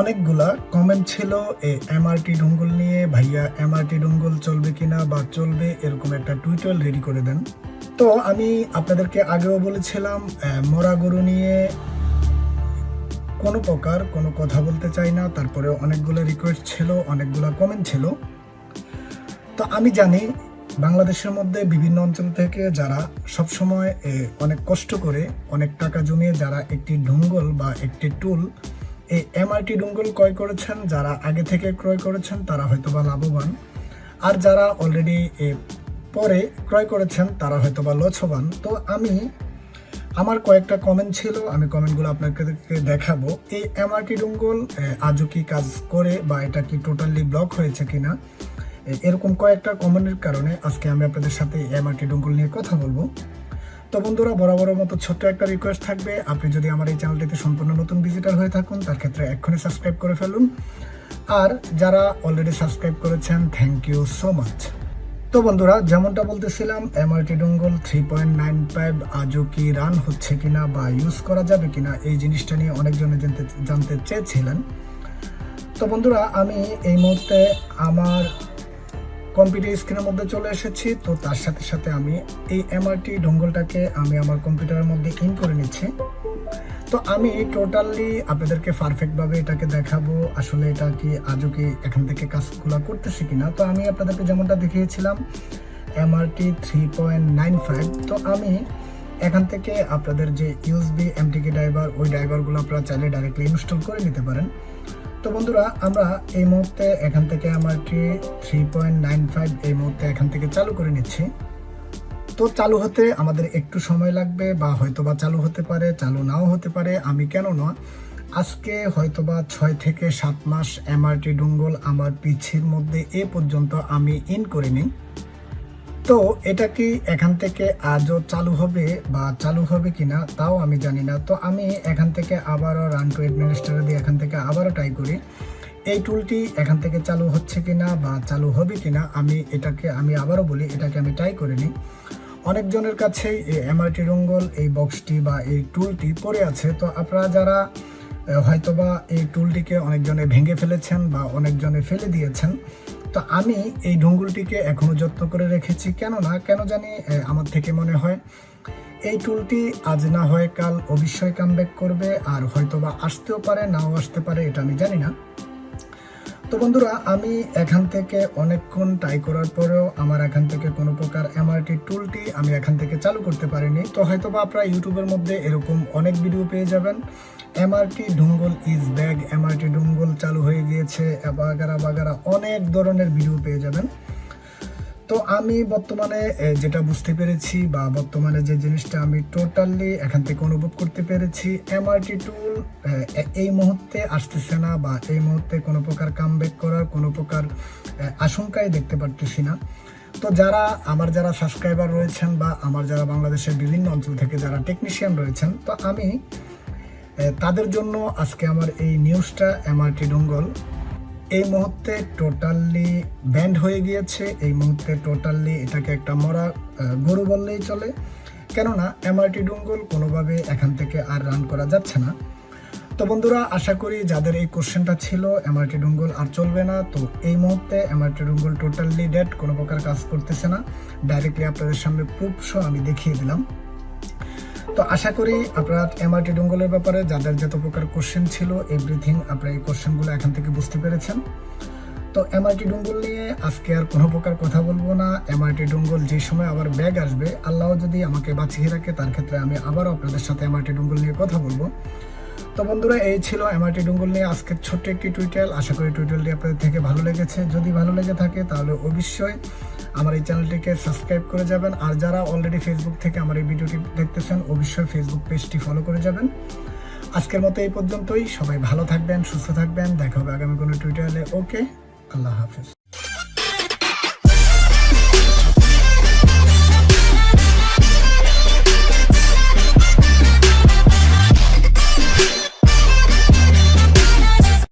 অনেকগুলা কমেন্ট ছিল এই এমআরটি ডুঙ্গল নিয়ে, ভাইয়া এমআরটি ডুঙ্গল চলবে কিনা বা চলবে? এরকম একটা টুইটার রেডি করে দেন। তো আমি আপনাদেরকে আগেও বলেছিলাম মরা গরু নিয়ে কোনো প্রকার কোনো কথা বলতে চাই না। তারপরে অনেকগুলো রিকোয়েস্ট ছিল, অনেকগুলো কমেন্ট ছিল। তো আমি জানি, বাংলাদেশের মধ্যে বিভিন্ন অঞ্চল থেকে যারা সবসময় অনেক কষ্ট করে, অনেক টাকা জমিয়ে যারা একটি ডুঙ্গল বা একটি টুল এই এমআরটি ডুঙ্গল ক্রয় করেছেন, যারা আগে থেকে ক্রয় করেছেন, তারা হয়তো বা লাভবান। আর যারা অলরেডি পরে ক্রয় করেছেন, তারা হয়তো বা লছবান। তো আমি, আমার কয়েকটা কমেন্ট ছিল, আমি কমেন্টগুলো আপনাকে দেখাবো। এই এমআরটি ডুঙ্গল আজও কি কাজ করে বা এটা কি টোটালি ব্লক হয়েছে কিনা এরকম কয়েকটা কমেন্টের কারণে আজকে আমি আপনাদের সাথে এমআরটি ডুঙ্গল নিয়ে কথা বলব। তো বন্ধুরা বরাবরের মতো ছোট্ট একটা রিকোয়েস্ট থাকবে। আপনি যদি আমার এই চ্যানেলটিতে সম্পূর্ণ নতুন ভিজিটার হয়ে থাকুন, তার ক্ষেত্রে এক্ষুনি সাবস্ক্রাইব করে ফেলুন। আর যারা অলরেডি সাবস্ক্রাইব করেছেন থ্যাংক ইউ সো মাচ তো বন্ধুরা, যেমনটা বলতেছিলাম MRT dongle three point nine five আজও কি রান হচ্ছে কিনা বা ইউজ করা যাবে কিনা, এই জিনিসটা নিয়ে অনেকজনে জানতে জানতে চেয়েছিলেন। তো বন্ধুরা, আমি এই মুহূর্তে আমার কম্পিউটার স্ক্রিনের মধ্যে চলে এসেছি। তো তার সাথে সাথে আমি এই এমআরটি ডঙ্গলটাকে আমি আমার কম্পিউটারের মধ্যে ইন করে নিচ্ছি। তো আমি টোটালি আপনাদেরকে পারফেক্টভাবে এটাকে দেখাবো। আসলে এটা কি আজও কি এখান থেকে কাজগুলো করতেছি কিনা? তো আমি আপনাদেরকে যেমনটা দেখিয়েছিলাম, MRT three point nine five. তো আমি এখান থেকে আপনাদের যে ইউএসবি এমটিকে ড্রাইভার, ওই ড্রাইভারগুলো আপনারা চাইলে ডাইরেক্টলি ইনস্টল করে নিতে পারেন। তো বন্ধুরা, আমরা এই মুহূর্তে এখান থেকে আমার কি থ্রি পয়েন্ট নাইন ফাইভ এই মুহূর্তে এখান থেকে চালু করে নিচ্ছি। তো চালু হতে আমাদের একটু সময় লাগবে বা হয়তো বা চালু হতে পারে, চালু নাও হতে পারে, আমি কেন না। আজকে হয়তোবা ছয় থেকে সাত মাস এমআরটি ডুঙ্গল আমার পিছের মধ্যে এ পর্যন্ত আমি ইন করে নিই তো এটা কি এখান থেকে আজও চালু হবে বা চালু হবে কিনা তাও আমি জানি না। তো আমি এখান থেকে আবারও রান টু অ্যাডমিনিস্ট্রেটর দিয়ে এখান থেকে আবারও ট্রাই করি। এই টুলটি এখান থেকে চালু হচ্ছে কি না বা চালু হবে কিনা আমি এটাকে, আমি আবারও বলি, এটাকে আমি ট্রাই করে নিই। অনেকজনের কাছেই এই এমআরটি রঙ্গল, এই বক্সটি বা এই টুলটি পড়ে আছে। তো আপনারা যারা হয়তোবা এই টুলটিকে অনেকজনে ভেঙে ফেলেছেন বা অনেকজনে ফেলে দিয়েছেন তো আমি এই ডুঙ্গুলটিকে এখনও যত্ন করে রেখেছি। কেননা, কেন জানি আমার থেকে মনে হয়, এই টুলটি আজ না হয় কাল অবশ্যই কামব্যাক করবে, আর হয়তোবা আসতেও পারে, নাও আসতে পারে, এটা আমি জানি না। তো বন্ধুরা, আমি এখান থেকে অনেকক্ষণ ট্রাই করার পরেও আমার এখান থেকে কোনো প্রকার এমআরটি টুলটি আমি এখান থেকে চালু করতে পারিনি। তো হয়তো বা আপনারা ইউটিউবের মধ্যে এরকম অনেক ভিডিও পেয়ে যাবেন। MRT dongle is back MRT dongle চালু হয়ে গিয়েছে। বাগারা বাগারা অনেক ধরনের ভিডিও পেয়ে যাবেন। তো আমি বর্তমানে যেটা বুঝতে পেরেছি বা বর্তমানে যে জিনিসটা আমি টোটালি এখান থেকে অনুভব করতে পেরেছি এমআরটি টুল এই মুহূর্তে আসতেছে না বা এই মুহূর্তে কোনো প্রকার কামব্যাক করার, কোনো প্রকার আশঙ্কাই দেখতে পারতেছি না। তো যারা, আমার যারা সাবস্ক্রাইবার রয়েছেন বা আমার যারা বাংলাদেশের বিভিন্ন অঞ্চল থেকে যারা টেকনিশিয়ান রয়েছেন, তো আমি তাদের জন্য আজকে আমার এই নিউজটা এমআরটি ডুঙ্গল। এই মুহূর্তে টোটালি ব্যান্ড হয়ে গিয়েছে। এই মুহূর্তে টোটালি এটাকে একটা মরা গরু বললেই চলে। কেননা এমআরটি ডুঙ্গল কোনোভাবে এখান থেকে আর রান করা যাচ্ছে না। তো বন্ধুরা, আশা করি যাদের এই কোশ্চেনটা ছিল, এমআরটি ডুঙ্গল আর চলবে না, তো এই মুহূর্তে এমআরটি ডুঙ্গল টোটালি ডেট কোনো প্রকার কাজ করতেছে না। ডাইরেক্টলি আপনাদের সামনে প্রুফ সহ আমি দেখিয়ে দিলাম। তো আশা করি আপনারা এমআরটি ডুঙ্গলের ব্যাপারে যাদের যত প্রকার কোশ্চেন ছিল এভরিথিং আপনারা এই কোশ্চেনগুলো এখান থেকে বুঝতে পেরেছেন। তো এমআরটি ডুঙ্গল নিয়ে আজকে আর কোনো প্রকার কথা বলব না। এমআরটি ডুঙ্গল যে সময় আবার ব্যাগ আসবে আল্লাহ যদি আমাকে বাঁচিয়ে রাখে, তার ক্ষেত্রে আমি আবারও আপনাদের সাথে এমআরটি ডুঙ্গল নিয়ে কথা বলব। তো বন্ধুরা, এই ছিল এমআরটি ডুঙ্গল নিয়ে আজকের ছোট্ট একটি টুইটাল আশা করি টুইটালটি আপনাদের থেকে ভালো লেগেছে। যদি ভালো লেগে থাকে, তাহলে অবশ্যই আমার এই চ্যানেলটিকে সাবস্ক্রাইব করে যাবেন। আর যারা অলরেডি ফেসবুক থেকে আমার এই ভিডিওটি দেখতেছেন, অবশ্যই ফেসবুক পেজটি ফলো করে যাবেন। আজকের মতো এই পর্যন্তই। সবাই ভালো থাকবেন, সুস্থ থাকবেন। দেখা হবে আগামী কোনো টুইটারে ওকে আল্লাহ হাফেজ।